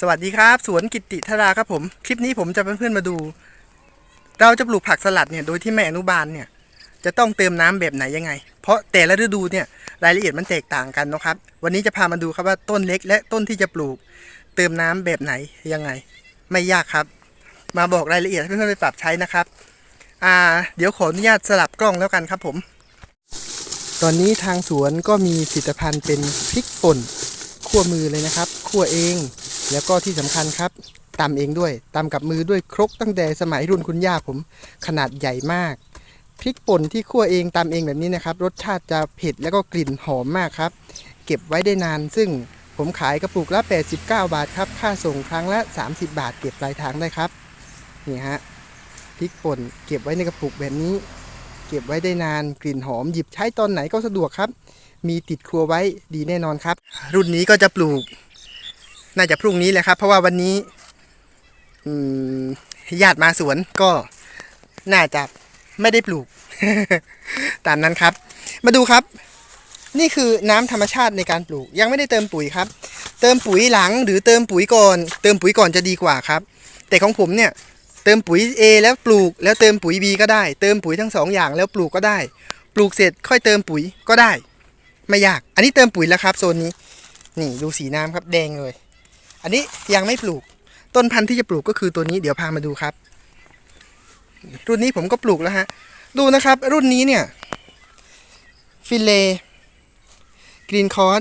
สวัสดีครับ สวนกิติธราครับผม คลิปนี้ผมจะเพื่อนๆมาดู เราจะปลูกผักสลัดเนี่ยโดยที่แม่อนุบาลเนี่ย จะต้องเติมน้ำแบบไหนยังไง เพราะแต่ละฤดูเนี่ยรายละเอียดมันแตกต่างกันนะครับ วันนี้จะพามาดูครับว่าต้นเล็กและต้นที่จะปลูก เติมน้ำแบบไหนยังไง ไม่ยากครับ มาบอกรายละเอียดให้เพื่อนๆไปปรับใช้นะครับอ่าเดี๋ยวขออนุญาตสลับกล้องแล้วกันครับผม ตอนนี้ทางสวนก็มีผลิตภัณฑ์เป็นพริกป่นคั่วมือเลยนะครับคั่วเอง แล้วก็ที่สำคัญครับตำเองด้วยตำกับมือด้วยครกตั้งแต่สมัยรุ่นคุณย่าผมขนาดใหญ่มากพริกป่นที่คั่วเองตำเองแบบนี้นะครับ รสชาติจะเผ็ดแล้วก็กลิ่นหอมมากครับ เก็บไว้ได้นาน ซึ่งผมขายกระปุกละ 89 บาทครับ ค่าส่งครั้งละ 30 บาท เก็บปลายทางได้ครับ นี่ฮะพริกป่นเก็บไว้ในกระปุกแบบนี้ เก็บไว้ได้นานกลิ่นหอมหยิบใช้ตอนไหนก็สะดวกครับ มีติดครัวไว้ดีแน่นอนครับ รุ่นนี้ก็จะปลูก น่าจะพรุ่งนี้แหละครับ เพราะว่าวันนี้ญาติมาสวนก็น่าจะไม่ได้ปลูก ตามนั้นครับ มาดูครับ นี่คือน้ำธรรมชาติในการปลูก ยังไม่ได้เติมปุ๋ยครับ เติมปุ๋ยหลังหรือเติมปุ๋ยก่อน เติมปุ๋ยก่อนจะดีกว่าครับ แต่ของผมเนี่ย เติมปุ๋ย A แล้วปลูก แล้วเติมปุ๋ย B ก็ได้ เติมปุ๋ยทั้งสองอย่างแล้วปลูกก็ได้ ปลูกเสร็จค่อยเติมปุ๋ยก็ได้ ไม่ยาก อันนี้เติมปุ๋ยแล้วครับโซนนี้ นี่ดูสีน้ำครับแดงเลย อันนี้ยังไม่ปลูก ต้นพันธุ์ที่จะปลูกก็คือตัวนี้เดี๋ยวพามาดูครับ รุ่นนี้ผมก็ปลูกแล้วฮะ ดูนะครับ รุ่นนี้เนี่ย ฟิเลกรีนคอร์ส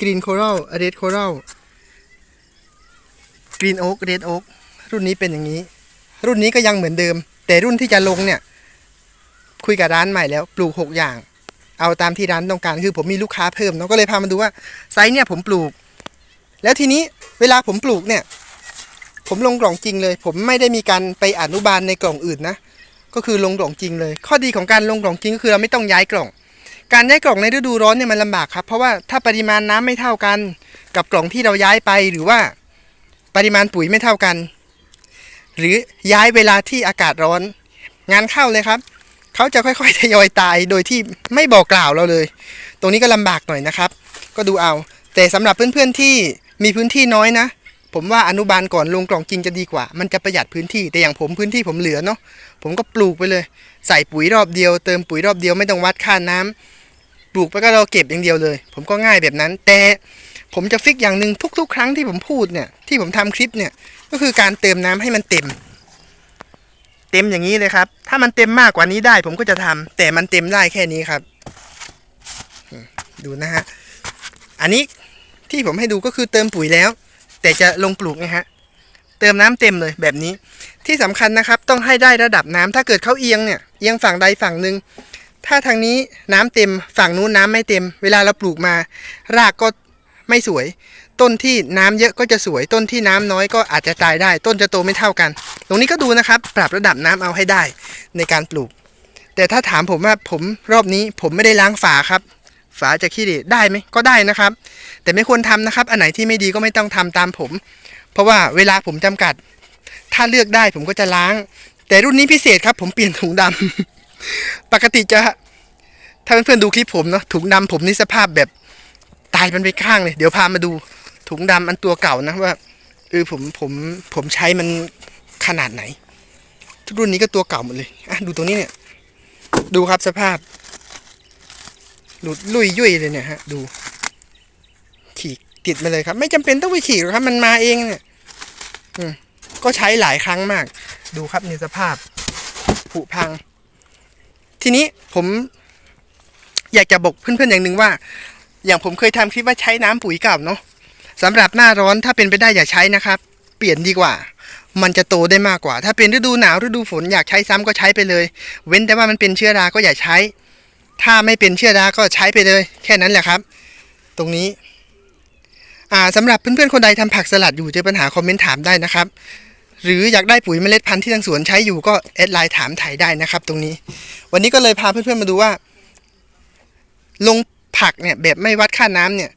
กรีนโครัลเรดโครัลกรีนโอ๊กเรดโอ๊กรุ่นนี้เป็นอย่างนี้ รุ่นนี้ก็ยังเหมือนเดิม แต่รุ่นที่จะลงเนี่ย คุยกับร้านใหม่แล้ว ปลูก 6 อย่าง เอาตามที่ร้านต้องการคือผมมีลูกค้าเพิ่มเนาะก็เลยพามาดูว่าไซส์เนี่ยผมปลูก แล้วทีนี้เวลาผมปลูกเนี่ย ผมลงกล่องจริงเลย ผมไม่ได้มีการไปอนุบาลในกล่องอื่นนะ ก็คือลงกล่องจริงเลย ข้อดีของการลงกล่องจริงก็คือเราไม่ต้องย้ายกล่อง การย้ายกล่องในฤดูร้อนเนี่ยมันลำบากครับ เพราะว่าถ้าปริมาณน้ำไม่เท่ากัน กับกล่องที่เราย้ายไปหรือว่าปริมาณปุ๋ยไม่เท่ากัน หรือย้ายเวลาที่อากาศร้อน งานเข้าเลยครับเขาจะค่อยๆทยอยตายโดยที่ไม่บอกกล่าวเราเลย ตรงนี้ก็ลำบากหน่อยนะครับ ก็ดูเอา แต่สำหรับเพื่อนๆที่ มีพื้นที่น้อยนะ ผมว่าอนุบาลก่อนลงกล่องจริงจะดีกว่า มันจะประหยัดพื้นที่แต่อย่างผมพื้นที่ผมเหลือเนาะผมก็ปลูกไปเลย ใส่ปุ๋ยรอบเดียวเติมปุ๋ยรอบเดียวไม่ต้องวัดค่าน้ำปลูกไปก็เราเก็บอย่างเดียวเลย ผมก็ง่ายแบบนั้น แต่ผมจะฟิกอย่างหนึ่งทุก ๆ ครั้งที่ผมพูดเนี่ยที่ผมทำคลิปเนี่ยก็คือการเติมน้ำให้มันเต็ม เต็มอย่างนี้เลยครับ ถ้ามันเต็มมากกว่านี้ได้ ผมก็จะทำแต่มันเต็มได้แค่นี้ครับ ดูนะฮะอันนี้ ที่ผมให้ดูก็คือเติมปุ๋ยแล้ว แต่จะลงปลูกไงฮะเติมน้ำเต็มเลยแบบนี้ ที่สำคัญนะครับต้องให้ได้ระดับน้ำถ้าเกิดเขาเอียงเนี่ยเอียงฝั่งใดฝั่งหนึ่งถ้าทางนี้น้ำเต็มฝั่งนู้นน้ำไม่เต็ม เวลาเราปลูกมา รากก็ไม่สวย ต้นที่น้ำเยอะก็จะสวย ต้นที่น้ำน้อยก็อาจจะตายได้ ต้นจะโตไม่เท่ากัน ตรงนี้ก็ดูนะครับ ปรับระดับน้ำเอาให้ได้ในการปลูก แต่ถ้าถามผมว่าผมรอบนี้ผมไม่ได้ล้างฝาครับ ฝาจะขี้เหร่ได้ไหมก็ได้นะครับ แต่ไม่ควรทำนะครับ อันไหนที่ไม่ดีก็ไม่ต้องทำตามผม เพราะว่าเวลาผมจำกัด ถ้าเลือกได้ผมก็จะล้าง แต่รุ่นนี้พิเศษครับ ผมเปลี่ยนถุงดำปกติจะถ้าเพื่อนๆดูคลิปผมเนาะถุงดำผมนี่สภาพแบบตายมันไปข้างเลย เดี๋ยวพามาดูถุงดำอันตัวเก่านะว่าเออผมผมผมใช้มันขนาดไหน ทุกรุ่นนี้ก็ตัวเก่าหมดเลยอะดูตรงนี้เนี่ย ดูครับสภาพหลุดลุยยุ่ยเลยเนี่ยฮะ ดู ขีดติดมาเลยครับ ไม่จำเป็นต้องไปขีดหรอกครับ มันมาเองเนี่ยก็ใช้หลายครั้งมาก ดูครับในสภาพผุพัง ทีนี้ผม อยากจะบอกเพื่อนๆอย่างหนึ่งว่า อย่างผมเคยทำคลิปว่าใช้น้ำปุ๋ยเก่าเนาะสำหรับหน้าร้อนถ้าเป็นไปได้อย่าใช้นะครับ เปลี่ยนดีกว่า มันจะโตได้มากกว่า ถ้าเป็นฤดูหนาวฤดูฝนอยากใช้ซ้ำก็ใช้ไปเลย เว้นแต่ว่ามันเป็นเชื้อราก็อย่าใช้ ถ้าไม่เป็นเชื้อราก็ใช้ไปเลย แค่นั้นแหละครับ ตรงนี้ สำหรับเพื่อนๆคนใดทำผักสลัดอยู่เจอปัญหาคอมเมนต์ถามได้นะครับ หรืออยากได้ปุ๋ยเมล็ดพันธุ์ที่ทางสวนใช้อยู่ก็แอดไลน์ถามถ่ายได้นะครับ ตรงนี้ วันนี้ก็เลยพาเพื่อนๆมาดูว่า ลงผักเนี่ยแบบไม่วัดค่าน้ำเนี่ย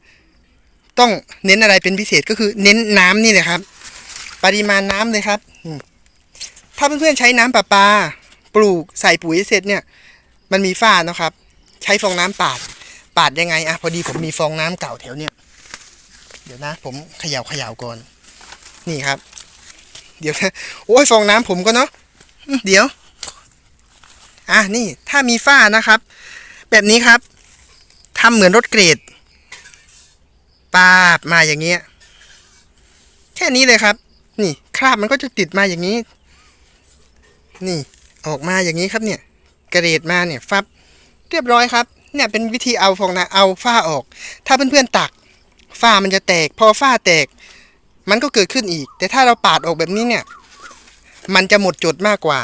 ต้องเน้นอะไรเป็นพิเศษก็คือเน้นน้ำนี่แหละครับ ปริมาณน้ำเลยครับ ถ้าเพื่อนๆใช้น้ำประปา ปลูกใส่ปุ๋ยเสร็จเนี่ย มันมีฝ้านะครับ ใช้ฟองน้ำปาด ปาดยังไงอะพอดีผมมีฟองน้ำเก่าแถวเนี้ย ดี๋ยวนะ ผมเขย่าเขย่าก่อน นี่ครับ เดี๋ยวนะโอ้ยฟองน้ำผมก็เนาะเดี๋ยว อะนี่ถ้ามีฝ้านะครับ แบบนี้ครับทำเหมือนรถเกรดปาบมาอย่างเงี้ยแค่นี้เลยครับ นี่คราบมันก็จะติดมาอย่างนี้ นี่ออกมาอย่างนี้ครับเนี่ยเกรดมาเนี่ยฟับเรียบร้อยครับ เนี่ยเป็นวิธีเอาฟองน้ำเอาฝ้าออก ถ้าเพื่อนๆตัก ฝ้ามันจะแตก พอฝ้าแตก มันก็เกิดขึ้นอีก แต่ถ้าเราปาดออกแบบนี้เนี่ย มันจะหมดจุดมากกว่า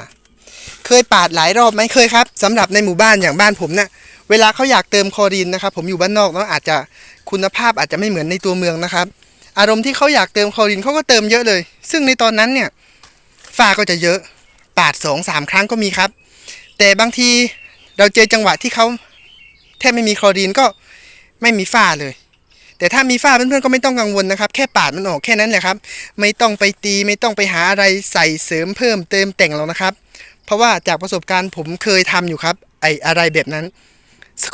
เคยปาดหลายรอบไหมเคยครับสำหรับในหมู่บ้านอย่างบ้านผมเนี่ยเวลาเขาอยากเติมคอรีนนะครับ ผมอยู่บ้านนอกเนาะอาจจะคุณภาพอาจจะไม่เหมือนในตัวเมืองนะครับ อารมณ์ที่เขาอยากเติมคอรีนเขาก็เติมเยอะเลย ซึ่งในตอนนั้นเนี่ยฝ้าก็จะเยอะปาดสองสามครั้งก็มีครับ แต่บางทีเราเจอจังหวะที่เขาแทบไม่มีคลอรีนก็ไม่มีฝ้าเลย แต่ถ้ามีฝ้าเพื่อนๆก็ไม่ต้องกังวลนะครับ แค่ปาดมันออกแค่นั้นแหละครับ ไม่ต้องไปตีไม่ต้องไปหาอะไรใส่เสริมเพิ่มเติมแต่งหรอกนะครับ เพราะว่าจากประสบการณ์ผมเคยทำอยู่ครับ ไออะไรแบบนั้น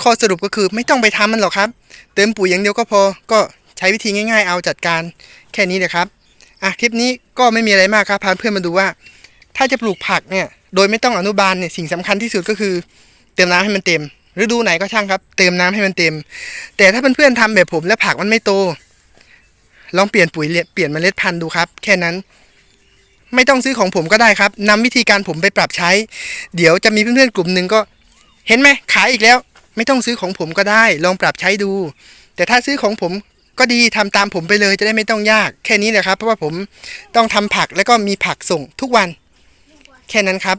ข้อสรุปก็คือไม่ต้องไปทำมันหรอกครับ เติมปุ๋ยอย่างเดียวก็พอ ก็ใช้วิธีง่าย ๆ เอาจัดการแค่นี้เลยครับอะคลิปนี้ก็ไม่มีอะไรมากครับพาเพื่อนมาดูว่า ถ้าจะปลูกผักเนี่ยโดยไม่ต้องอนุบาลเนี่ยสิ่งสำคัญที่สุดก็คือ เติมน้ำให้มันเต็ม ฤดูไหนก็ช่างครับ เติมน้ำให้มันเต็ม แต่ถ้าเพื่อนๆทำแบบผมแล้วผักมันไม่โต ลองเปลี่ยนปุ๋ยเปลี่ยนเมล็ดพันธุ์ดูครับ แค่นั้น ไม่ต้องซื้อของผมก็ได้ครับนำวิธีการผมไปปรับใช้ เดี๋ยวจะมีเพื่อนๆกลุ่มหนึ่งก็ เห็นไหมขายอีกแล้ว ไม่ต้องซื้อของผมก็ได้ ลองปรับใช้ดู แต่ถ้าซื้อของผมก็ดีทำตามผมไปเลยจะได้ไม่ต้องยาก แค่นี้แหละครับ เพราะว่าผมต้องทำผักแล้วก็มีผักส่งทุกวัน แค่นั้นครับ